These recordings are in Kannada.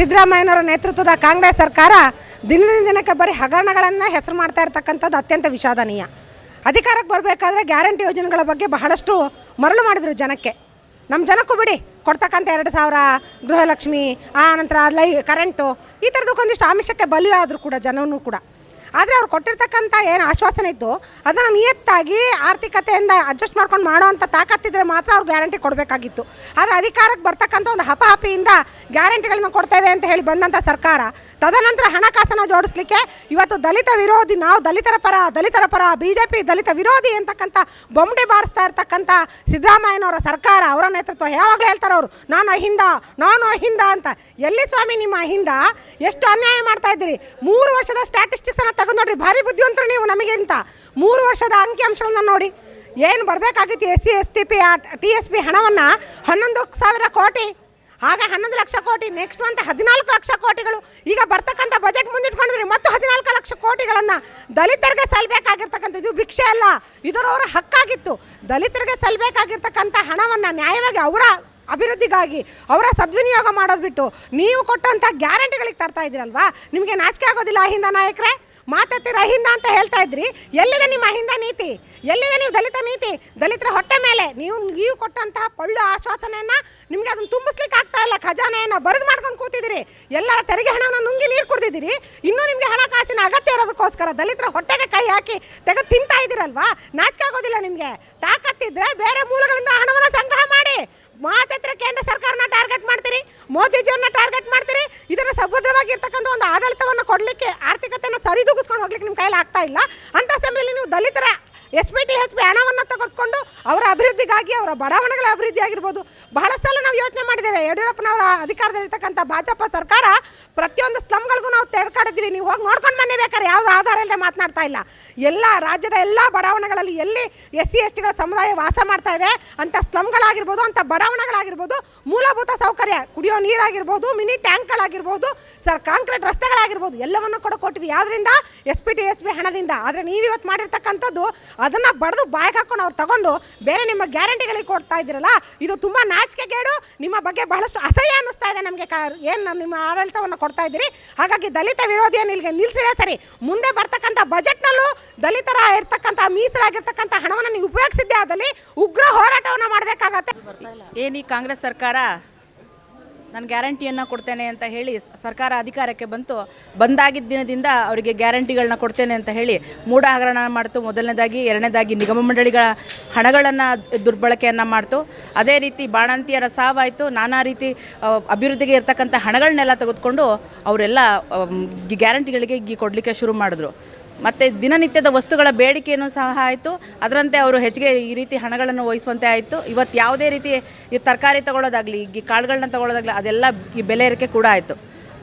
ಸಿದ್ದರಾಮಯ್ಯನವರ ನೇತೃತ್ವದ ಕಾಂಗ್ರೆಸ್ ಸರ್ಕಾರ ದಿನದಿಂದ ದಿನಕ್ಕೆ ಬರೀ ಹಗರಣಗಳನ್ನು ಹೆಸರು ಮಾಡ್ತಾ ಇರ್ತಕ್ಕಂಥದ್ದು ಅತ್ಯಂತ ವಿಷಾದನೀಯ. ಅಧಿಕಾರಕ್ಕೆ ಬರಬೇಕಾದ್ರೆ ಗ್ಯಾರಂಟಿ ಯೋಜನೆಗಳ ಬಗ್ಗೆ ಬಹಳಷ್ಟು ಮರಳು ಮಾಡಿದರು ಜನಕ್ಕೆ. ನಮ್ಮ ಜನಕ್ಕೂ ಬಿಡಿ, ಕೊಡ್ತಕ್ಕಂಥ ಎರಡು ಸಾವಿರ ಗೃಹಲಕ್ಷ್ಮಿ, ಆ ನಂತರ ಲೈ, ಕರೆಂಟು, ಈ ಥರದಕ್ಕೊಂದಿಷ್ಟು ಆಮಿಷಕ್ಕೆ ಬಲಿಯಾದರೂ ಕೂಡ ಜನವೂ ಕೂಡ. ಆದರೆ ಅವ್ರು ಕೊಟ್ಟಿರ್ತಕ್ಕಂಥ ಏನು ಆಶ್ವಾಸನೆ ಇತ್ತು ಅದನ್ನು ನಿಯತ್ತಾಗಿ ಆರ್ಥಿಕತೆಯಿಂದ ಅಡ್ಜಸ್ಟ್ ಮಾಡ್ಕೊಂಡು ಮಾಡೋವಂಥ ತಾಕತ್ತಿದ್ರೆ ಮಾತ್ರ ಅವ್ರು ಗ್ಯಾರಂಟಿ ಕೊಡಬೇಕಾಗಿತ್ತು. ಆದರೆ ಅಧಿಕಾರಕ್ಕೆ ಬರ್ತಕ್ಕಂಥ ಒಂದು ಹಪಹಪಿಯಿಂದ ಗ್ಯಾರಂಟಿಗಳನ್ನ ಕೊಡ್ತೇವೆ ಅಂತ ಹೇಳಿ ಬಂದಂಥ ಸರ್ಕಾರ, ತದನಂತರ ಹಣಕಾಸನ್ನು ಜೋಡಿಸ್ಲಿಕ್ಕೆ ಇವತ್ತು ದಲಿತ ವಿರೋಧಿ, ನಾವು ದಲಿತರ ಪರ ದಲಿತರ ಪರ ಬಿ ಜೆ ಪಿ ದಲಿತ ವಿರೋಧಿ ಅಂತಕ್ಕಂಥ ಬೊಂಬೆ ಬಾರಿಸ್ತಾ ಇರ್ತಕ್ಕಂಥ ಸಿದ್ದರಾಮಯ್ಯನವರ ಸರ್ಕಾರ ಅವರ ನೇತೃತ್ವ ಯಾವಾಗಲೂ ಹೇಳ್ತಾರೆ ಅವರು, ನಾನು ಅಹಿಂದ ನಾನು ಅಹಿಂದ ಅಂತ. ಎಲ್ಲಿ ಸ್ವಾಮಿ ನಿಮ್ಮ ಅಹಿಂದ? ಎಷ್ಟು ಅನ್ಯಾಯ ಮಾಡ್ತಾ ಇದ್ದೀರಿ? ಮೂರು ವರ್ಷದ ಸ್ಟ್ಯಾಟಿಸ್ಟಿಕ್ಸನ್ನು ತೆಗೆದು ನೋಡ್ರಿ, ಭಾರಿ ಬುದ್ಧಿವಂತರು ನೀವು ನಮಗಿಂತ ಮೂರು ವರ್ಷದ ಅಂಕಿಅಂಶಗಳನ್ನ ನೋಡಿ. ಏನು ಬರಬೇಕಾಗಿತ್ತು S C, S T P T S P ಹಣವನ್ನು? ಹನ್ನೊಂದು ಸಾವಿರ ಕೋಟಿ. ಆಗ ಹನ್ನೊಂದು ಲಕ್ಷ ಕೋಟಿ ನೆಕ್ಸ್ಟ್ ಮಂತ್ ಹದಿನಾಲ್ಕು ಲಕ್ಷ ಕೋಟಿಗಳು. ಈಗ ಬರ್ತಕ್ಕಂಥ ಬಜೆಟ್ ಮುಂದಿಟ್ಕೊಂಡಿದ್ರಿ, ಮತ್ತು ಹದಿನಾಲ್ಕು ಲಕ್ಷ ಕೋಟಿಗಳನ್ನು ದಲಿತರಿಗೆ ಸಲ್ಲಬೇಕಾಗಿರ್ತಕ್ಕಂಥ ಇದು ಭಿಕ್ಷೆ ಅಲ್ಲ, ಇದರವರ ಹಕ್ಕಾಗಿತ್ತು. ದಲಿತರಿಗೆ ಸಲ್ಲಬೇಕಾಗಿರ್ತಕ್ಕಂಥ ಹಣವನ್ನು ನ್ಯಾಯವಾಗಿ ಅವರ ಅಭಿವೃದ್ಧಿಗಾಗಿ, ಅವರ ಸದ್ವಿನಿಯೋಗ ಮಾಡೋದು ಬಿಟ್ಟು ನೀವು ಕೊಟ್ಟಂಥ ಗ್ಯಾರಂಟಿಗಳಿಗೆ ತರ್ತಾ ಇದ್ದೀರಲ್ವಾ? ನಿಮಗೆ ನಾಚಿಕೆ ಆಗೋದಿಲ್ಲ ಹಿಂದ ನಾಯಕರೇ? ಮಾತಾಡ್ತೀರ ಅಹಿಂದ ಅಂತ ಹೇಳ್ತಾ ಇದ್ರಿ? ಎಲ್ಲಿದೆ ನಿಮ್ಮ ಅಹಿಂದ ನೀತಿ? ಎಲ್ಲಿದೆ ನೀವು ದಲಿತ ನೀತಿ? ದಲಿತರ ಹೊಟ್ಟೆ ಮೇಲೆ ನೀವು ನೀವು ಕೊಟ್ಟಂತಹ ಪಳ್ಳು ಆಶ್ವಾಸನೆಯನ್ನು ನಿಮಗೆ ಅದನ್ನು ತುಂಬಿಸ್ಲಿಕ್ಕೆ ಆಗ್ತಾ ಇಲ್ಲ. ಖಜಾನೆಯನ್ನು ಬರೆದು ಮಾಡ್ಕೊಂಡು ಕೂತಿದ್ದೀರಿ. ಎಲ್ಲರ ತೆರಿಗೆ ಹಣವನ್ನು ನುಂಗಿ ನೀರು ಕುಡಿದಿದ್ದೀರಿ. ಇನ್ನೂ ನಿಮಗೆ ಹಣಕಾಸಿನ ಅಗತ್ಯ ಇರೋದಕ್ಕೋಸ್ಕರ ದಲಿತರ ಹೊಟ್ಟೆಗೆ ಕೈ ಹಾಕಿ ತೆಗೆದು ತಿಂತಾ ಇದ್ದೀರಲ್ವಾ? ನಾಚಿಕೆ ಆಗೋದಿಲ್ಲ ನಿಮಗೆ. ತಾಕತ್ತಿದ್ರೆ ಬೇರೆ ಮೂಲಗಳಿಂದ ಹಣವನ್ನು ಸಂಗ್ರಹ ಮಾಡಿ. ಮಾತತ್ರ ಕೇಂದ್ರ ಸರ್ಕಾರನ ಟಾರ್ಗೆಟ್ ಮಾಡ್ತೀರಿ, ಮೋದಿಜಿಯವ್ರನ್ನ ಟಾರ್ಗೆಟ್ ಮಾಡ್ತೀರಿ, ಇದನ್ನು ಸಭದ್ರವಾಗಿರ್ತಕ್ಕಂಥ ಒಂದು ಆಡಳಿತವನ್ನು ಕೊಡಲಿಕ್ಕೆ ಆರ್ಥಿಕತೆಯನ್ನು ಸರಿದೂಗಿಸ್ಕೊಂಡು ಹೋಗ್ಲಿಕ್ಕೆ ನಿಮ್ಮ ಕೈಲಿ ಆಗ್ತಾ ಇಲ್ಲ. ಅಂಥ ಸಮಯದಲ್ಲಿ ನೀವು ದಲಿತರ S P T S P ಹಣವನ್ನು ತೆಗೆದುಕೊಂಡು ಅವರ ಅಭಿವೃದ್ಧಿಗಾಗಿ, ಅವರ ಬಡಾವಣೆಗಳ ಅಭಿವೃದ್ಧಿ ಆಗಿರ್ಬೋದು. ಬಹಳ ಸಲ ನಾವು ಯೋಚನೆ ಮಾಡಿದ್ದೇವೆ. ಯಡಿಯೂರಪ್ಪನವರ ಅಧಿಕಾರದಲ್ಲಿರ್ತಕ್ಕಂಥ ಭಾಜಪ ಸರ್ಕಾರ ಪ್ರತಿಯೊಂದು ಸ್ಲಮ್ಗಳಿಗೂ ನಾವು ತೆರಕಾಡಿದ್ವಿ ನೀವು ಹೋಗಿ ನೋಡ್ಕೊಂಡು ಬನ್ನಿ ಬೇಕಾದ್ರೆ, ಯಾವುದು ಆಧಾರ ಇಲ್ಲದೆ ಮಾತನಾಡ್ತಾ ಇಲ್ಲ. ಎಲ್ಲ ರಾಜ್ಯದ ಎಲ್ಲ ಬಡಾವಣೆಗಳಲ್ಲಿ ಎಲ್ಲಿ ಎಸ್ ಸಿ, ಎಸ್ ಟಿಗಳ ಸಮುದಾಯ ವಾಸ ಮಾಡ್ತಾ ಇದೆ, ಅಂಥ ಸ್ಲಮ್ಗಳಾಗಿರ್ಬೋದು ಅಂಥ ಬಡಾವಣೆಗಳಾಗಿರ್ಬೋದು ಮೂಲಭೂತ ಸೌಕರ್ಯ, ಕುಡಿಯೋ ನೀರಾಗಿರ್ಬೋದು, ಮಿನಿ ಟ್ಯಾಂಕ್ಗಳಾಗಿರ್ಬೋದು, ಸರ್, ಕಾಂಕ್ರೀಟ್ ರಸ್ತೆಗಳಾಗಿರ್ಬೋದು, ಎಲ್ಲವನ್ನು ಕೂಡ ಕೊಟ್ವಿ ಯಾವುದರಿಂದ S P T S P ಹಣದಿಂದ. ಆದರೆ ನೀವು ಇವತ್ತು ಮಾಡಿರ್ತಕ್ಕಂಥದ್ದು ಅದನ್ನು ಬಡ್ದು ಬಾಯಿಗೆ ಹಾಕೊಂಡು ಅವ್ರು ತಗೊಂಡು ಬೇರೆ ನಿಮ್ಮ ಗ್ಯಾರಂಟಿಗಳಿಗೆ ಕೊಡ್ತಾ ಇದ್ದೀರಲ್ಲ, ಇದು ತುಂಬ ನಾಚಿಕೆಗೇಡು ನಿಮ್ಮ ಬಗ್ಗೆ ಬಹಳಷ್ಟು ಅಸಹ್ಯ ಅನ್ನಿಸ್ತಾ ಇದೆ ನಮಗೆ ಕ ಏನು ನಿಮ್ಮ ಆಡಳಿತವನ್ನು ಕೊಡ್ತಾ ಇದ್ದೀರಿ. ಹಾಗಾಗಿ ದಲಿತ ವಿರೋಧಿಯನ್ನು ಇಲ್ಲಿಗೆ ನಿಲ್ಲಿಸಿರೇ ಸರಿ. ಮುಂದೆ ಬರ್ತಕ್ಕಂಥ ಬಜೆಟ್ನಲ್ಲೂ ದಲಿತರ ಇರ್ತಕ್ಕಂಥ, ಮೀಸಲಾಗಿರ್ತಕ್ಕಂಥ ಹಣವನ್ನು ನೀವು ಉಪಯೋಗಿಸಿದ್ದೆ ಆದಲ್ಲಿ ಉಗ್ರ ಹೋರಾಟವನ್ನು ಮಾಡಬೇಕಾಗತ್ತೆ. ಏನು ಈ ಕಾಂಗ್ರೆಸ್ ಸರ್ಕಾರ? ನಾನು ಗ್ಯಾರಂಟಿಯನ್ನು ಕೊಡ್ತೇನೆ ಅಂತ ಹೇಳಿ ಸರ್ಕಾರ ಅಧಿಕಾರಕ್ಕೆ ಬಂತು. ಬಂದಾಗಿದ್ದ ದಿನದಿಂದ ಅವರಿಗೆ ಗ್ಯಾರಂಟಿಗಳನ್ನ ಕೊಡ್ತೇನೆ ಅಂತ ಹೇಳಿ ಮೂಢ ಹಗರಣ ಮಾಡ್ತು. ಮೊದಲನೇದಾಗಿ, ಎರಡನೇದಾಗಿ ನಿಗಮ ಮಂಡಳಿಗಳ ಹಣಗಳನ್ನು ದುರ್ಬಳಕೆಯನ್ನು ಮಾಡ್ತು. ಅದೇ ರೀತಿ ಬಾಣಂತಿಯರ ಸಾವಾಯಿತು. ನಾನಾ ರೀತಿ ಅಭಿವೃದ್ಧಿಗೆ ಇರ್ತಕ್ಕಂಥ ಹಣಗಳನ್ನೆಲ್ಲ ತೆಗೆದುಕೊಂಡು ಅವರೆಲ್ಲ ಗ್ಯಾರಂಟಿಗಳಿಗೆ ಕೊಡಲಿಕ್ಕೆ ಶುರು ಮಾಡಿದ್ರು. ಮತ್ತು ದಿನನಿತ್ಯದ ವಸ್ತುಗಳ ಬೇಡಿಕೆಯೂ ಸಹ ಆಯಿತು. ಅದರಂತೆ ಅವರು ಹೆಚ್ಚಿಗೆ ಈ ರೀತಿ ಹಣಗಳನ್ನು ವಹಿಸುವಂತೆ ಆಯಿತು. ಇವತ್ತು ಯಾವುದೇ ರೀತಿ ಈ ತರಕಾರಿ ತಗೊಳ್ಳೋದಾಗಲಿ, ಈ ಕಾಳುಗಳನ್ನ ತಗೊಳ್ಳೋದಾಗಲಿ ಅದೆಲ್ಲ ಈ ಬೆಲೆ ಏರಿಕೆ ಕೂಡ ಆಯಿತು.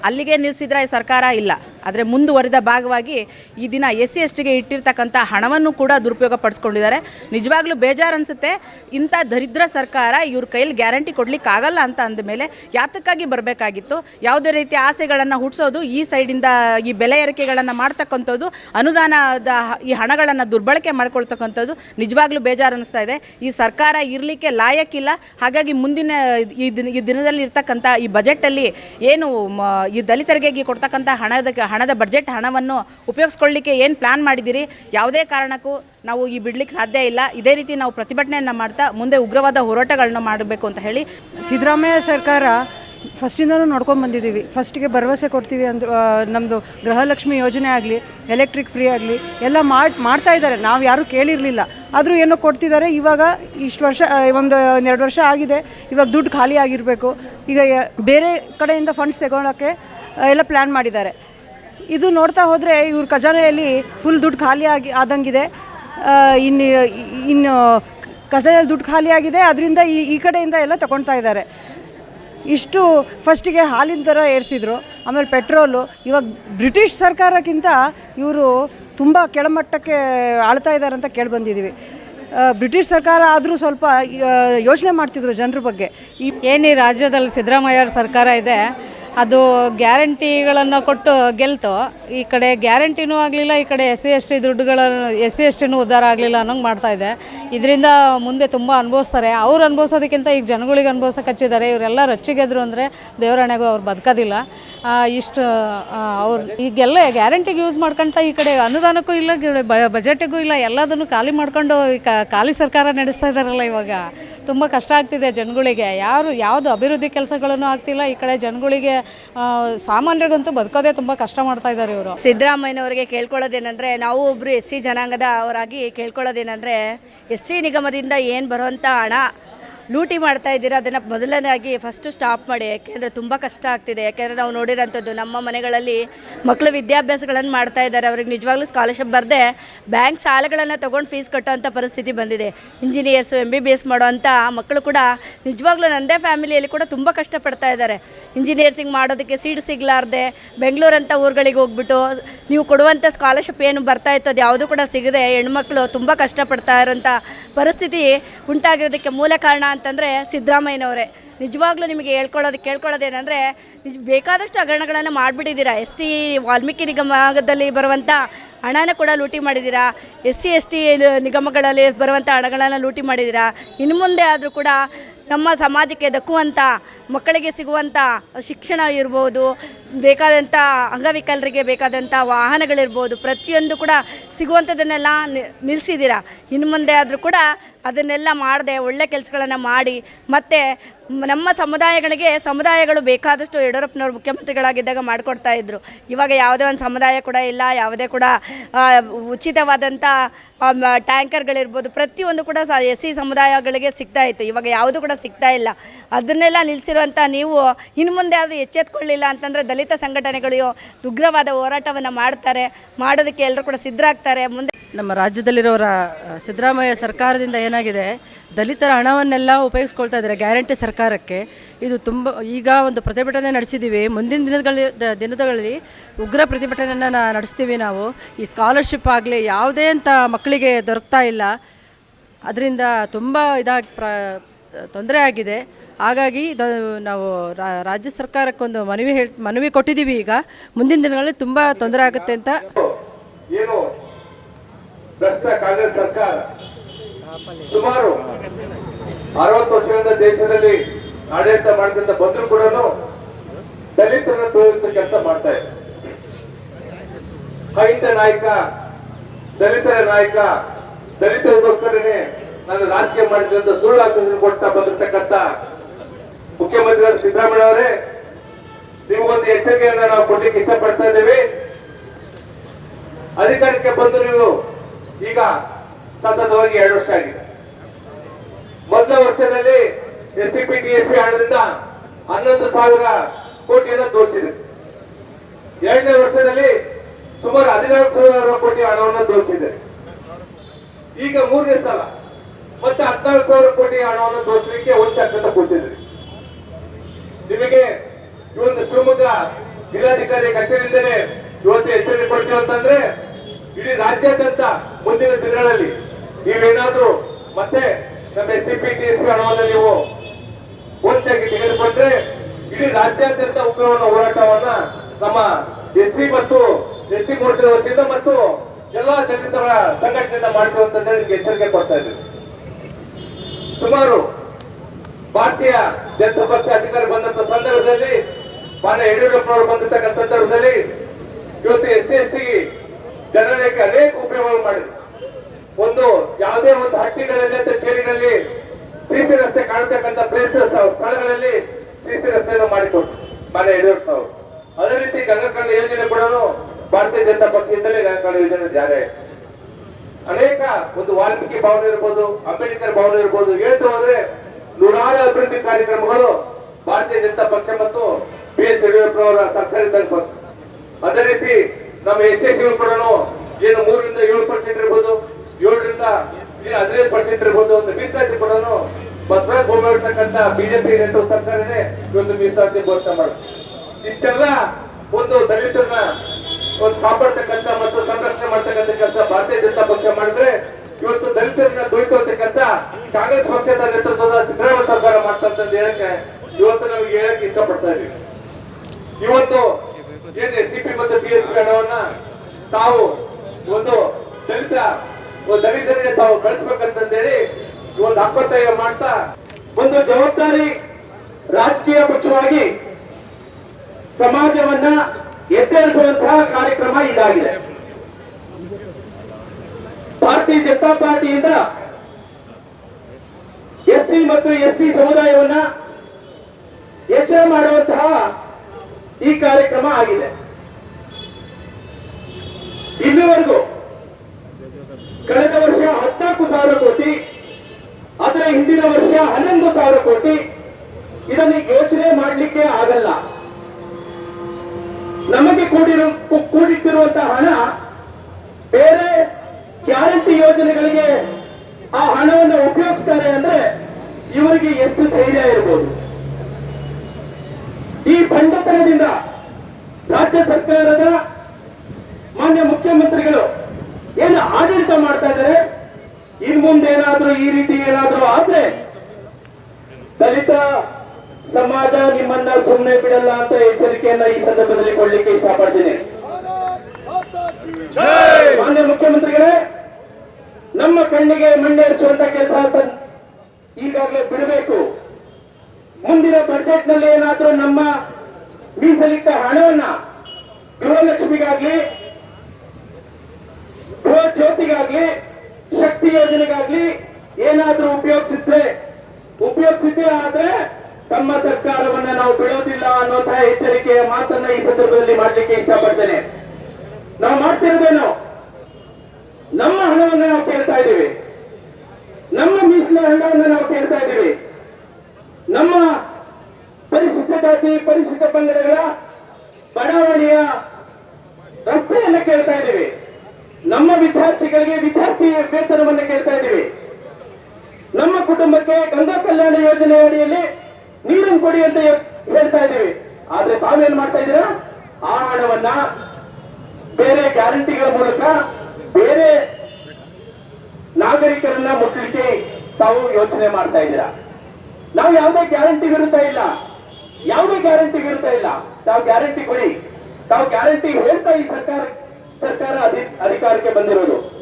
ಅಲ್ಲಿಗೆ ನಿಲ್ಲಿಸಿದ್ರೆ ಸರ್ಕಾರ ಇಲ್ಲ. ಆದರೆ ಮುಂದುವರಿದ ಭಾಗವಾಗಿ ಈ ದಿನ ಎಸ್ ಸಿ ಎಸ್ ಟಿಗೆ ಇಟ್ಟಿರ್ತಕ್ಕಂಥ ಹಣವನ್ನು ಕೂಡ ದುರುಪಯೋಗ ಪಡಿಸ್ಕೊಂಡಿದ್ದಾರೆ. ನಿಜವಾಗ್ಲೂ ಬೇಜಾರು ಅನಿಸುತ್ತೆ. ಇಂಥ ದರಿದ್ರ ಸರ್ಕಾರ ಇವ್ರ ಕೈಯಲ್ಲಿ ಗ್ಯಾರಂಟಿ ಕೊಡಲಿಕ್ಕಾಗಲ್ಲ ಅಂತ ಅಂದಮೇಲೆ ಯಾತಕ್ಕಾಗಿ ಬರಬೇಕಾಗಿತ್ತು? ಯಾವುದೇ ರೀತಿ ಆಸೆಗಳನ್ನು ಹುಟ್ಟಿಸೋದು ಈ ಸೈಡಿಂದ ಈ ಬೆಲೆ ಏರಿಕೆಗಳನ್ನು ಮಾಡ್ತಕ್ಕಂಥದ್ದು, ಅನುದಾನದ ಈ ಹಣಗಳನ್ನು ದುರ್ಬಳಕೆ ಮಾಡ್ಕೊಳ್ತಕ್ಕಂಥದ್ದು ನಿಜವಾಗ್ಲೂ ಬೇಜಾರು ಅನ್ನಿಸ್ತಾ ಇದೆ. ಈ ಸರ್ಕಾರ ಇರಲಿಕ್ಕೆ ಲಾಯಕ್ಕಿಲ್ಲ ಹಾಗಾಗಿ ಮುಂದಿನ ಈ ದಿನ, ಈ ದಿನದಲ್ಲಿ ಇರ್ತಕ್ಕಂಥ ಈ ಬಜೆಟಲ್ಲಿ ಏನು ಈ ದಲಿತರಿಗೆ ಕೊಡ್ತಕ್ಕಂಥ ಹಣದ ಹಣದ ಬಜೆಟ್ ಹಣವನ್ನು ಉಪಯೋಗಿಸ್ಕೊಳ್ಳಿಕ್ಕೆ ಏನು ಪ್ಲ್ಯಾನ್ ಮಾಡಿದ್ದೀರಿ? ಯಾವುದೇ ಕಾರಣಕ್ಕೂ ನಾವು ಈ ಬಿಡ್ಲಿಕ್ಕೆ ಸಾಧ್ಯ ಇಲ್ಲ. ಇದೇ ರೀತಿ ನಾವು ಪ್ರತಿಭಟನೆಯನ್ನು ಮಾಡ್ತಾ ಮುಂದೆ ಉಗ್ರವಾದ ಹೋರಾಟಗಳನ್ನ ಮಾಡಬೇಕು ಅಂತ ಹೇಳಿ. ಸಿದ್ದರಾಮಯ್ಯ ಸರ್ಕಾರ ಫಸ್ಟಿಂದನೂ ನೋಡ್ಕೊಂಡು ಬಂದಿದ್ದೀವಿ. ಫಸ್ಟಿಗೆ ಭರವಸೆ ಕೊಡ್ತೀವಿ ಅಂದ್ರೆ ನಮ್ಮದು ಗೃಹಲಕ್ಷ್ಮಿ ಯೋಜನೆ ಆಗಲಿ ಎಲೆಕ್ಟ್ರಿಕ್ ಫ್ರೀ ಆಗಲಿ, ಎಲ್ಲ ಮಾಡಿ, ಮಾಡ್ತಾ ಇದ್ದಾರೆ. ನಾವು ಯಾರೂ ಕೇಳಿರಲಿಲ್ಲ. ಆದರೂ ಏನೋ ಕೊಡ್ತಿದ್ದಾರೆ. ಇವಾಗ ಇಷ್ಟು ವರ್ಷ ಒಂದು ಎರಡು ವರ್ಷ ಆಗಿದೆ. ಇವಾಗ ದುಡ್ಡು ಖಾಲಿ ಆಗಿರಬೇಕು. ಈಗ ಬೇರೆ ಕಡೆಯಿಂದ ಫಂಡ್ಸ್ ತಗೊಳ್ಳೋಕ್ಕೆ ಎಲ್ಲ ಪ್ಲ್ಯಾನ್ ಮಾಡಿದ್ದಾರೆ. ಇದು ನೋಡ್ತಾ ಹೋದರೆ ಇವ್ರ ಖಜಾನೆಯಲ್ಲಿ ಫುಲ್ ದುಡ್ಡು ಖಾಲಿ ಆಗಿ ಆದಂಗಿದೆ. ಇನ್ನು ಇನ್ನು ಖಜಾನೆಯಲ್ಲಿ ದುಡ್ಡು ಖಾಲಿ ಆಗಿದೆ. ಅದರಿಂದ ಈ ಈ ಕಡೆಯಿಂದ ಎಲ್ಲ ತಗೊಳ್ತಾ ಇದ್ದಾರೆ. ಇಷ್ಟು ಫಸ್ಟಿಗೆ ಹಾಲಿನ ಥರ ಏರಿಸಿದ್ರು. ಆಮೇಲೆ ಪೆಟ್ರೋಲು. ಇವಾಗ ಬ್ರಿಟಿಷ್ ಸರ್ಕಾರಕ್ಕಿಂತ ಇವರು ತುಂಬ ಕೆಳಮಟ್ಟಕ್ಕೆ ಆಳ್ತಾ ಇದ್ದಾರೆ ಅಂತ ಕೇಳಿಬಂದಿದ್ದೀವಿ ಬ್ರಿಟಿಷ್ ಸರ್ಕಾರ ಆದರೂ ಸ್ವಲ್ಪ ಯೋಚನೆ ಮಾಡ್ತಿದ್ರು ಜನರ ಬಗ್ಗೆ. ಈ ಏನೇ ರಾಜ್ಯದಲ್ಲಿ ಸಿದ್ದರಾಮಯ್ಯ ಸರ್ಕಾರ ಇದೆ. ಅದು ಗ್ಯಾರಂಟಿಗಳನ್ನು ಕೊಟ್ಟು ಗೆಲ್ತು. ಈ ಕಡೆ ಗ್ಯಾರಂಟಿನೂ ಆಗಲಿಲ್ಲ, ಈ ಕಡೆ ಎಸ್ ಸಿ ಎಸ್ ಟಿ ದುಡ್ಡುಗಳ, ಎಸ್ ಸಿ ಎಸ್ ಟಿನೂ ಉದ್ಧಾರ ಆಗಲಿಲ್ಲ ಅನ್ನೋಂಗೆ ಮಾಡ್ತಾ ಇದೆ. ಇದರಿಂದ ಮುಂದೆ ತುಂಬ ಅನುಭವಿಸ್ತಾರೆ. ಅವ್ರು ಅನುಭವಿಸೋದಕ್ಕಿಂತ ಈಗ ಜನಗಳಿಗೆ ಅನುಭವಿಸೋಕೆ ಹಚ್ಚಿದ್ದಾರೆ. ಇವರೆಲ್ಲ ರಚ್ಚಿಗೆದ್ರು ಅಂದರೆ ದೇವರಣೆಗೂ ಅವ್ರು ಬದುಕೋದಿಲ್ಲ. ಇಷ್ಟು ಅವ್ರು ಈಗೆಲ್ಲ ಗ್ಯಾರಂಟಿಗೆ ಯೂಸ್ ಮಾಡ್ಕೊಳ್ತಾ ಈ ಕಡೆ ಅನುದಾನಕ್ಕೂ ಇಲ್ಲ ಬಜೆಟಿಗೂ ಇಲ್ಲ, ಎಲ್ಲದನ್ನು ಖಾಲಿ ಮಾಡ್ಕೊಂಡು ಖಾಲಿ ಸರ್ಕಾರ ನಡೆಸ್ತಾ ಇದ್ದಾರಲ್ಲ ಇವಾಗ. ತುಂಬ ಕಷ್ಟ ಆಗ್ತಿದೆ ಜನಗಳಿಗೆ. ಯಾರು, ಯಾವುದು ಅಭಿವೃದ್ಧಿ ಕೆಲಸಗಳನ್ನು ಆಗ್ತಿಲ್ಲ. ಈ ಕಡೆ ಜನಗಳಿಗೆ ಸಾಮಾನ್ಯರಿಗಂತೂ ಬದುಕೋದೇ ತುಂಬ ಕಷ್ಟ ಮಾಡ್ತಾ ಇದ್ದಾರೆ ಇವರು. ಸಿದ್ದರಾಮಯ್ಯನವರಿಗೆ ಕೇಳ್ಕೊಳ್ಳೋದೇನೆಂದರೆ, ನಾವು ಒಬ್ಬರು ಎಸ್ ಸಿ ಜನಾಂಗದ ಅವರಾಗಿ ಕೇಳ್ಕೊಳ್ಳೋದೇನೆಂದರೆ, ಎಸ್ ಸಿ ನಿಗಮದಿಂದ ಏನು ಬರುವಂಥ ಹಣ ಲೂಟಿ ಮಾಡ್ತಾ ಇದ್ದೀರಾ, ಅದನ್ನು ಮೊದಲನೇದಾಗಿ ಫಸ್ಟು ಸ್ಟಾಪ್ ಮಾಡಿ. ಯಾಕೆಂದರೆ ತುಂಬ ಕಷ್ಟ ಆಗ್ತಿದೆ. ಯಾಕೆಂದರೆ ನಾವು ನೋಡಿರೋಂಥದ್ದು ನಮ್ಮ ಮನೆಗಳಲ್ಲಿ ಮಕ್ಕಳು ವಿದ್ಯಾಭ್ಯಾಸಗಳನ್ನು ಮಾಡ್ತಾ ಇದ್ದಾರೆ. ಅವ್ರಿಗೆ ನಿಜವಾಗ್ಲೂ ಸ್ಕಾಲರ್ಶಿಪ್ ಬರದೆ ಬ್ಯಾಂಕ್ ಸಾಲಗಳನ್ನು ತೊಗೊಂಡು ಫೀಸ್ ಕಟ್ಟೋಂಥ ಪರಿಸ್ಥಿತಿ ಬಂದಿದೆ. Engineers M B B S ಮಾಡೋವಂಥ ಮಕ್ಕಳು ಕೂಡ ನಿಜವಾಗ್ಲೂ ನನ್ನದೇ ಫ್ಯಾಮಿಲಿಯಲ್ಲಿ ಕೂಡ ತುಂಬ ಕಷ್ಟಪಡ್ತಾ ಇದ್ದಾರೆ. ಇಂಜಿನಿಯರ್ಸಿಂಗ್ ಮಾಡೋದಕ್ಕೆ ಸೀಟ್ ಸಿಗಲಾರ್ದೆ ಬೆಂಗಳೂರಂಥ ಊರುಗಳಿಗೆ ಹೋಗ್ಬಿಟ್ಟು ನೀವು ಕೊಡುವಂಥ ಸ್ಕಾಲರ್ಶಿಪ್ ಏನು ಬರ್ತಾ ಇತ್ತು, ಅದು ಯಾವುದೂ ಕೂಡ ಸಿಗದೆ ಹೆಣ್ಮಕ್ಳು ತುಂಬ ಕಷ್ಟಪಡ್ತಾ ಇರೋಂಥ ಪರಿಸ್ಥಿತಿ ಉಂಟಾಗಿರೋದಕ್ಕೆ ಮೂಲ ಕಾರಣ ಅಂತಂದರೆ ಸಿದ್ದರಾಮಯ್ಯನವರೇ. ನಿಜವಾಗ್ಲೂ ನಿಮಗೆ ಹೇಳ್ಕೊಳ್ಳೋದು ಕೇಳ್ಕೊಳ್ಳೋದೇನೆಂದರೆ, ನಿಜ ಬೇಕಾದಷ್ಟು ಹಗರಣಗಳನ್ನು ಮಾಡಿಬಿಟ್ಟಿದ್ದೀರಾ. ಎಸ್ ಟಿ ವಾಲ್ಮೀಕಿ ನಿಗಮದಲ್ಲಿ ಬರುವಂಥ ಹಣನ ಕೂಡ ಲೂಟಿ ಮಾಡಿದ್ದೀರಾ. ಎಸ್ ಸಿ, ಎಸ್ ಟಿ ನಿಗಮಗಳಲ್ಲಿ ಬರುವಂಥ ಹಣಗಳನ್ನು ಲೂಟಿ ಮಾಡಿದ್ದೀರಾ. ಇನ್ನು ಮುಂದೆ ಆದರೂ ಕೂಡ ನಮ್ಮ ಸಮಾಜಕ್ಕೆ ದಕ್ಕುವಂಥ ಮಕ್ಕಳಿಗೆ ಸಿಗುವಂಥ ಶಿಕ್ಷಣ ಇರ್ಬೋದು ಬೇಕಾದಂಥ ಅಂಗವಿಕಲರಿಗೆ ಬೇಕಾದಂಥ ವಾಹನಗಳಿರ್ಬೋದು, ಪ್ರತಿಯೊಂದು ಕೂಡ ಸಿಗುವಂಥದ್ದನ್ನೆಲ್ಲ ನಿಲ್ಲಿಸಿದ್ದೀರಾ ಇನ್ನು ಮುಂದೆ ಆದರೂ ಕೂಡ ಅದನ್ನೆಲ್ಲ ಮಾಡದೆ ಒಳ್ಳೆ ಕೆಲಸಗಳನ್ನು ಮಾಡಿ, ಮತ್ತು ನಮ್ಮ ಸಮುದಾಯಗಳಿಗೆ ಸಮುದಾಯಗಳು ಬೇಕಾದಷ್ಟು ಯಡಿಯೂರಪ್ಪನವ್ರು ಮುಖ್ಯಮಂತ್ರಿಗಳಾಗಿದ್ದಾಗ ಮಾಡಿಕೊಡ್ತಾ ಇದ್ದರು ಇವಾಗ ಯಾವುದೇ ಒಂದು ಸಮುದಾಯ ಕೂಡ ಇಲ್ಲ, ಯಾವುದೇ ಕೂಡ ಉಚಿತವಾದಂಥ ಟ್ಯಾಂಕರ್ಗಳಿರ್ಬೋದು, ಪ್ರತಿಯೊಂದು ಕೂಡ ಸ, ಎಸ್ ಸಿ ಸಮುದಾಯಗಳಿಗೆ ಸಿಗ್ತಾ ಇತ್ತು. ಇವಾಗ ಯಾವುದು ಕೂಡ ಸಿಗ್ತಾ ಇಲ್ಲ. ಅದನ್ನೆಲ್ಲ ನಿಲ್ಲಿಸಿರುವಂಥ ನೀವು ಇನ್ನು ಮುಂದೆ ಆದರೂ ಎಚ್ಚೆತ್ಕೊಳ್ಳಿಲ್ಲ ಅಂತಂದರೆ ದಲಿತ ಸಂಘಟನೆಗಳು ಉಗ್ರವಾದ ಹೋರಾಟವನ್ನು ಮಾಡ್ತಾರೆ. ಮಾಡೋದಕ್ಕೆ ಎಲ್ಲರೂ ಕೂಡ ಸಿದ್ಧರಾಗ್ತಾರೆ. ಮುಂದೆ ನಮ್ಮ ರಾಜ್ಯದಲ್ಲಿರೋರ ಸಿದ್ದರಾಮಯ್ಯ ಸರ್ಕಾರದಿಂದ ಏನಾಗಿದೆ, ದಲಿತರ ಹಣವನ್ನೆಲ್ಲ ಉಪಯೋಗಿಸ್ಕೊಳ್ತಾ ಇದ್ದಾರೆ, ಗ್ಯಾರಂಟಿ ಸರ್ಕಾರಕ್ಕೆ. ಇದು ತುಂಬ, ಈಗ ಒಂದು ಪ್ರತಿಭಟನೆ ನಡೆಸಿದ್ದೀವಿ ಮುಂದಿನ ದಿನಗಳ ದಿನಗಳಲ್ಲಿ ಉಗ್ರ ಪ್ರತಿಭಟನೆಯನ್ನು ನಡೆಸ್ತೀವಿ ನಾವು. ಈ ಸ್ಕಾಲರ್ಶಿಪ್ ಆಗಲಿ, ಯಾವುದೇ ಅಂತ ಮಕ್ಕಳಿಗೆ ದೊರಕ್ತಾ ಇಲ್ಲ. ಅದರಿಂದ ತುಂಬ ಇದಾಗಿ, ಪ್ರ, ತೊಂದರೆ ಆಗಿದೆ. ಹಾಗಾಗಿ ನಾವು ರಾಜ್ಯ ಸರ್ಕಾರಕ್ಕೊಂದು ಮನವಿ ಹೇಳ್, ಮನವಿ ಕೊಟ್ಟಿದ್ದೀವಿ ಈಗ. ಮುಂದಿನ ದಿನಗಳಲ್ಲಿ ತುಂಬ ತೊಂದರೆ ಆಗುತ್ತೆ ಅಂತ ಭ್ರಷ್ಟ ಕಾಂಗ್ರೆಸ್ ಸರ್ಕಾರ. ಸುಮಾರು ಅರವತ್ತು ವರ್ಷಗಳಿಂದ ದೇಶದಲ್ಲಿ ಆಡಳಿತ ಮಾಡಿದಂತ ಬಂದ್ರು ಕೂಡ ದಲಿತರನ್ನ ತೋರಿಸಿದ ಕೆಲಸ ಮಾಡ್ತಾ ಇದೆ. ಹೈಂದ ನಾಯಕ, ದಲಿತರ ನಾಯಕ, ದಲಿತರಿಗೋಸ್ಕರನೇ ನಾನು ರಾಜಕೀಯ ಮಾಡಿದಂತ ಸುಳ್ಳು ಆಶ್ವಾಸನೆ ಕೊಟ್ಟ ಬಂದಿರತಕ್ಕಂತ ಮುಖ್ಯಮಂತ್ರಿಗಳ ಸಿದ್ದರಾಮಯ್ಯ ಅವರೇ, ನಿಮಗೊಂದು ಎಚ್ಚರಿಕೆಯನ್ನ ನಾವು ಕೊಡ್ಲಿಕ್ಕೆ ಇಷ್ಟಪಡ್ತಾ ಇದ್ದೇವೆ. ಅಧಿಕಾರಕ್ಕೆ ಬಂದು ನೀವು ಈಗ ಸತತವಾಗಿ ಎರಡು ವರ್ಷ ಆಗಿದೆ. ಮೊದಲ ವರ್ಷದಲ್ಲಿ S C P T S P ಹಣದಿಂದ ಹನ್ನೊಂದು ಸಾವಿರ ಕೋಟಿಯನ್ನು ದೋಚಿದೆ. ಎರಡನೇ ವರ್ಷದಲ್ಲಿ ಸುಮಾರು ಹದಿನಾಲ್ಕು ಸಾವಿರ ಕೋಟಿ ಹಣವನ್ನು ದೋಚಿದೆ. ಈಗ ಮೂರನೇ ಸಲ ಮತ್ತೆ ಹದಿನಾಲ್ಕು ಸಾವಿರ ಕೋಟಿ ಹಣವನ್ನು ದೋಚಲಿಕ್ಕೆ ಒಂಚಾಕಂತ ಕೂತಿದ್ರಿ. ನಿಮಗೆ ಇವತ್ತು ಶಿವಮೊಗ್ಗ ಜಿಲ್ಲಾಧಿಕಾರಿ ಕಚೇರಿಯಿಂದಲೇ ಇವತ್ತು ಎಚ್ಚರಿಕೆ ಕೊಡ್ತೀವಿ ಅಂತಂದ್ರೆ ಇಡೀ ರಾಜ್ಯಾದ್ಯಂತ ಮುಂದಿನ ದಿನಗಳಲ್ಲಿ ನೀವೇನಾದ್ರೂ ಮತ್ತೆ ನಮ್ಮ S C P T S P ಹಣವನ್ನು ನೀವು ಪೂರ್ತಿಯಾಗಿ ತೆಗೆದುಕೊಂಡ್ರೆ ಇಡೀ ರಾಜ್ಯಾದ್ಯಂತ ಉಗ್ರವನ್ನ ಹೋರಾಟವನ್ನ ನಮ್ಮ ಎಸ್ ಸಿ ಮತ್ತು ಎಸ್ ಟಿ ಮೋರ್ಚಾದ ವತಿಯಿಂದ ಮತ್ತು ಎಲ್ಲಾ ದಲಿತರ ಸಂಘಟನೆಯಿಂದ ಮಾಡಿದ್ರು ಅಂತ ಎಚ್ಚರಿಕೆ ಕೊಡ್ತಾ ಇದ್ದೀವಿ ಸುಮಾರು ಭಾರತೀಯ ಜನತಾ ಪಕ್ಷ ಅಧಿಕಾರ ಬಂದಂತ ಸಂದರ್ಭದಲ್ಲಿ, ಮಾನ್ಯ ಯಡಿಯೂರಪ್ಪನವರು ಬಂದಿರ್ತಕ್ಕಂಥ ಸಂದರ್ಭದಲ್ಲಿ ಇವತ್ತು ಎಸ್ ಸಿ, ಎಸ್ ಟಿ ಜನರಿಗೆ ಅನೇಕ ಉಪಯೋಗ ಮಾಡಿದ್ರು. ಒಂದು ಯಾವುದೇ ಒಂದು ಹಟ್ಟಿಗಳಲ್ಲಿ ಅಥವಾ ಕೇರಿನಲ್ಲಿ ಸಿಸಿ ರಸ್ತೆ ಕಾಣ್ತಕ್ಕಂಥ ಪ್ಲೇಸಸ್ ಸ್ಥಳಗಳಲ್ಲಿ ಸಿಸಿ ರಸ್ತೆಯನ್ನು ಮಾಡಿಕೊಟ್ಟು ಮನೆ ಯಡಿಯೂರಪ್ಪನವರು ಅದೇ ರೀತಿ ಗಂಗಾಕರಣ ಯೋಜನೆ ಕೂಡ ಭಾರತೀಯ ಜನತಾ ಪಕ್ಷದಿಂದಲೇ ಗಂಗಾಕರಣ ಯೋಜನೆ ಜಾರಿ. ಅನೇಕ ಒಂದು ವಾಲ್ಮೀಕಿ ಭವನ ಇರ್ಬೋದು, ಅಂಬೇಡ್ಕರ್ ಭವನ ಇರ್ಬೋದು, ಹೇಳ್ತು ಹೋದ್ರೆ ನೂರಾರು ಅಭಿವೃದ್ಧಿ ಕಾರ್ಯಕ್ರಮಗಳು ಭಾರತೀಯ ಜನತಾ ಪಕ್ಷ ಮತ್ತು ಬಿ ಎಸ್ ಯಡಿಯೂರಪ್ಪನವರ ಸರ್ಕಾರದಿಂದ ಬಂತು. ಅದೇ ರೀತಿ ನಮ್ಮ ಎಸ್ ಕೂಡ ಏನು ಮೂರರಿಂದ ಏಳು ಪರ್ಸೆಂಟ್ ಇರ್ಬೋದು, ಏಳರಿಂದ ಹದಿನೈದು ಪರ್ಸೆಂಟ್ ಇರ್ಬೋದು ಒಂದು ಮೀಸಲಾತಿ ಕೂಡ ಬಸವರಾಜ ಭೂಮಿ ಇರ್ತಕ್ಕಂಥ ಬಿಜೆಪಿ ನೆಟ್ಟು ಸರ್ಕಾರನೇ ಇವತ್ತು ಮೀಸಲಾತಿ ಘೋಷಣೆ ಮಾಡುತ್ತೆ ಇಷ್ಟೆಲ್ಲ ಒಂದು ದಲಿತರನ್ನ ಒಂದು ಕಾಪಾಡ್ತಕ್ಕಂಥ ಮತ್ತು ಸಂರಕ್ಷಣೆ ಮಾಡ್ತಕ್ಕಂಥ ಕೆಲಸ ಭಾರತೀಯ ಜನತಾ ಪಕ್ಷ ಮಾಡಿದ್ರೆ ಇವತ್ತು ದಲಿತರನ್ನ ದುಡಿತುವಂತ ಕೆಲಸ ಕಾಂಗ್ರೆಸ್ ಪಕ್ಷದ ನೇತೃತ್ವದ ಸಿದ್ದರಾಮಯ್ಯ ಸರ್ಕಾರ ಮಾಡ್ತಂತ ಹೇಳಕ್ಕೆ ಇವತ್ತು ನಮಗೆ ಹೇಳಕ್ಕೆ ಇಷ್ಟಪಡ್ತಾ ಇದೀವಿ ಇವತ್ತು ಏನ್ ಮತ್ತು ಪಿ ಎಸ್ ಪಿ ತಾವು ಒಂದು ದಲಿತ, ಒಂದು ದಲಿತರಿಗೆ ತಾವು ಕಳಿಸ್ಬೇಕಂತಂದೇಳಿ ಒಂದು ಅಪ್ಪತ್ತೈದು ಮಾಡ್ತಾ ಒಂದು ಜವಾಬ್ದಾರಿ ರಾಜಕೀಯ ಪಕ್ಷವಾಗಿ ಸಮಾಜವನ್ನ ಎತ್ತರಿಸುವಂತಹ ಕಾರ್ಯಕ್ರಮ ಇದಾಗಿದೆ. ಭಾರತೀಯ ಜನತಾ ಪಾರ್ಟಿಯಿಂದ ಎಸ್ ಸಿ ಮತ್ತು ಎಸ್ ಟಿ ಸಮುದಾಯವನ್ನ ಎಚ್ಚರ ಮಾಡುವಂತಹ ಈ ಕಾರ್ಯಕ್ರಮ ಆಗಿದೆ. ಇಲ್ಲಿವರೆಗೂ ಕಳೆದ ವರ್ಷ ಹದಿನಾಲ್ಕು ಸಾವಿರ ಕೋಟಿ ಅದರ ಹಿಂದಿನ ವರ್ಷ ಹನ್ನೊಂದು ಸಾವಿರ ಕೋಟಿ. ಇದನ್ನು ಯೋಚನೆ ಮಾಡಲಿಕ್ಕೆ ಆಗಲ್ಲ. ನಮಗೆ ಕೂಡಿರೋ ಕೂಡಿಟ್ಟಿರುವಂತಹ ಹಣ ಬೇರೆ ಗ್ಯಾರಂಟಿ ಯೋಜನೆಗಳಿಗೆ ಆ ಹಣವನ್ನು ಉಪಯೋಗಿಸ್ತಾರೆ ಅಂದ್ರೆ ಇವರಿಗೆ ಎಷ್ಟು ಧೈರ್ಯ ಇರಬಹುದು ಈ ಬಂಡತನದಿಂದ ರಾಜ್ಯ ಸರ್ಕಾರದ ಮಾನ್ಯ ಮುಖ್ಯಮಂತ್ರಿಗಳು ಏನು ಆಡಳಿತ ಮಾಡ್ತಾ ಇದ್ದಾರೆ? ಇನ್ ಮುಂದೆ ಏನಾದ್ರೂ ಈ ರೀತಿ ಏನಾದ್ರೂ ಆದ್ರೆ ದಲಿತ ಸಮಾಜ ನಿಮ್ಮನ್ನ ಸುಮ್ಮನೆ ಬಿಡಲ್ಲ ಅಂತ ಎಚ್ಚರಿಕೆಯನ್ನ ಈ ಸಂದರ್ಭದಲ್ಲಿ ಕೊಡ್ಲಿಕ್ಕೆ ಇಷ್ಟಪಡ್ತೀನಿ. ಮಾನ್ಯ ಮುಖ್ಯಮಂತ್ರಿಗಳೇ ನಮ್ಮ ಕಣ್ಣಿಗೆ ಮಣ್ಣೆರಚುವಂತ ಕೆಲಸ ಅಂತ ಈಗಾಗಲೇ ಬಿಡಬೇಕು. ಮುಂದಿನ ಬಜೆಟ್ನಲ್ಲಿ ಏನಾದ್ರೂ ನಮ್ಮ ಮೀಸಲಿಟ್ಟ ಹಣವನ್ನ ಗೃಹಲಕ್ಷ್ಮಿಗಾಗ್ಲಿ ಗೃಹ ಜ್ಯೋತಿಗಾಗ್ಲಿ ಶಕ್ತಿ ಯೋಜನೆಗಾಗ್ಲಿ ಏನಾದ್ರೂ ಉಪಯೋಗಿಸಿದ್ರೆ, ಉಪಯೋಗಿಸಿದ್ದೇ ಆದ್ರೆ ತಮ್ಮ ಸರ್ಕಾರವನ್ನ ನಾವು ಬಿಡೋದಿಲ್ಲ ಅನ್ನುವಂತಹ ಎಚ್ಚರಿಕೆಯ ಮಾತನ್ನ ಈ ಸಂದರ್ಭದಲ್ಲಿ ಮಾಡ್ಲಿಕ್ಕೆ ಇಷ್ಟಪಡ್ತೇನೆ. ನಾವು ಮಾಡ್ತಿರೋದೇನು? ನಮ್ಮ ಹಣವನ್ನ ನಾವು ಕೇಳ್ತಾ ಇದ್ದೀವಿ. ನಮ್ಮ ಮೀಸಲ ಹಣವನ್ನ ನಾವು ಕೇಳ್ತಾ ಇದ್ದೀವಿ. ನಮ್ಮ ಪರಿಶಿಷ್ಟ ಜಾತಿ ಪರಿಶಿಷ್ಟ ಪಂಗಡಗಳ ಬಡಾವಣೆಯ ರಸ್ತೆಯನ್ನ ಕೇಳ್ತಾ ಇದ್ದೀವಿ. ನಮ್ಮ ವಿದ್ಯಾರ್ಥಿಗಳಿಗೆ ವಿದ್ಯಾರ್ಥಿ ವೇತನವನ್ನು ಕೇಳ್ತಾ ಇದ್ದೀವಿ. ನಮ್ಮ ಕುಟುಂಬಕ್ಕೆ ಗಂಗಾ ಕಲ್ಯಾಣ ಯೋಜನೆ ಅಡಿಯಲ್ಲಿ ನೀರನ್ನು ಕೊಡಿ ಅಂತ ಹೇಳ್ತಾ ಇದ್ದೀವಿ. ಆದ್ರೆ ತಾವೇನ್ ಮಾಡ್ತಾ ಇದ್ದೀರಾ? ಆ ಹಣವನ್ನ ಬೇರೆ ಗ್ಯಾರಂಟಿಗಳ ಮೂಲಕ ಬೇರೆ ನಾಗರಿಕರನ್ನ ಮುಟ್ಲಿಕ್ಕೆ ತಾವು ಯೋಚನೆ ಮಾಡ್ತಾ ಇದ್ದೀರಾ? ನಾವು ಯಾವುದೇ ಗ್ಯಾರಂಟಿ ವಿರುದ್ಧ ಇಲ್ಲ. ಯಾವುದೇ ಗ್ಯಾರಂಟಿ ವಿರುದ್ಧ ಇಲ್ಲ. ತಾವು ಗ್ಯಾರಂಟಿ ಕೊಡಿ. ತಾವು ಗ್ಯಾರಂಟಿ ಹೇಳ್ತಾ ಈ ಸರ್ಕಾರ ಸರ್ಕಾರ ಅಧಿ- ಅಧಿಕಾರಕ್ಕೆ ಬಂದಿರೋದು.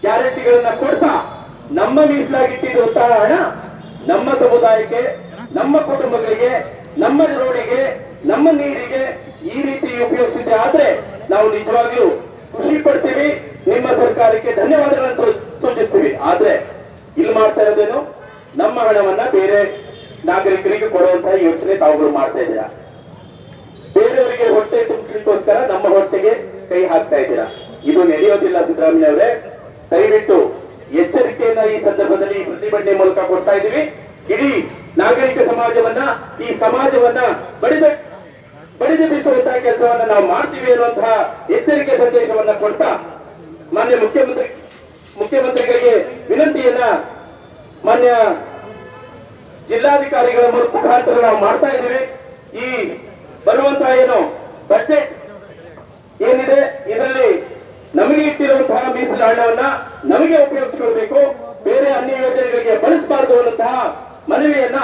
ಗ್ಯಾರಂಟಿಗಳನ್ನ ಕೊಡ್ತಾ ನಮ್ಮ ಮೀಸಲಾಗಿಟ್ಟಿರುವಂತಹ ಹಣ ನಮ್ಮ ಸಮುದಾಯಕ್ಕೆ, ನಮ್ಮ ಕುಟುಂಬಗಳಿಗೆ, ನಮ್ಮ ರೋಡಿಗೆ ನಮ್ಮ ನೀರಿಗೆ ಈ ರೀತಿ ಉಪಯೋಗಿಸಿದ್ರೆ ಆದ್ರೆ ನಾವು ನಿಜವಾಗ್ಲೂ ಖುಷಿ ಪಡ್ತೀವಿ, ನಿಮ್ಮ ಸರ್ಕಾರಕ್ಕೆ ಧನ್ಯವಾದಗಳನ್ನು ಸೂಚಿಸ್ತೀವಿ. ಆದ್ರೆ ಇಲ್ಲಿ ಮಾಡ್ತಾ ಇರೋದೇನು? ನಮ್ಮ ಹಣವನ್ನ ಬೇರೆ ನಾಗರಿಕರಿಗೆ ಕೊಡುವಂತಹ ಯೋಚನೆ ತಾವುಗಳು ಮಾಡ್ತಾ ಇದ್ದೀರಾ? ಬೇರೆಯವರಿಗೆ ಹೊಟ್ಟೆ ತುಂಬಿಸ್ಲಿಕ್ಕೋಸ್ಕರ ನಮ್ಮ ಹೊಟ್ಟೆಗೆ ಕೈ ಹಾಕ್ತಾ ಇದ್ದೀರಾ? ಇದು ನಡೆಯೋದಿಲ್ಲ ಸಿದ್ದರಾಮಯ್ಯ ಅವರೇ. ದಯವಿಟ್ಟು ಎಚ್ಚರಿಕೆಯನ್ನ ಈ ಸಂದರ್ಭದಲ್ಲಿ ಪ್ರತಿಭಟನೆ ಮೂಲಕ ಕೊಡ್ತಾ ಇದ್ದೀವಿ. ಇಡೀ ನಾಗರಿಕ ಸಮಾಜವನ್ನ, ಈ ಸಮಾಜವನ್ನ ಬಡಿದ ಬಡಿದೆಬ್ಬಿಸುವಂತಹ ಕೆಲಸವನ್ನ ನಾವು ಮಾಡ್ತೀವಿ ಅನ್ನುವಂತಹ ಎಚ್ಚರಿಕೆ ಸಂದೇಶವನ್ನ ಕೊಡ್ತಾ ಮಾನ್ಯ ಮುಖ್ಯಮಂತ್ರಿ, ಮುಖ್ಯಮಂತ್ರಿಗಳಿಗೆ ವಿನಂತಿಯನ್ನ ಮಾನ್ಯ ಜಿಲ್ಲಾಧಿಕಾರಿಗಳ ಮುಖಾಂತರ ನಾವು ಮಾಡ್ತಾ ಇದ್ದೀವಿ. ಈ ಬರುವಂತಹ ಏನು ಬಜೆಟ್ ಏನಿದೆ, ಇದರಲ್ಲಿ ನಮಗೆ ಇಟ್ಟಿರುವಂತಹ ಮೀಸಲು ಹಣವನ್ನ ನಮಗೆ ಉಪಯೋಗಿಸಿಕೊಳ್ಬೇಕು. ಬೇರೆ ಅನ್ಯ ಯೋಜನೆಗಳಿಗೆ ಬಳಸಬಾರದು ಅನ್ನುವಂತಹ ಮನವಿಯನ್ನ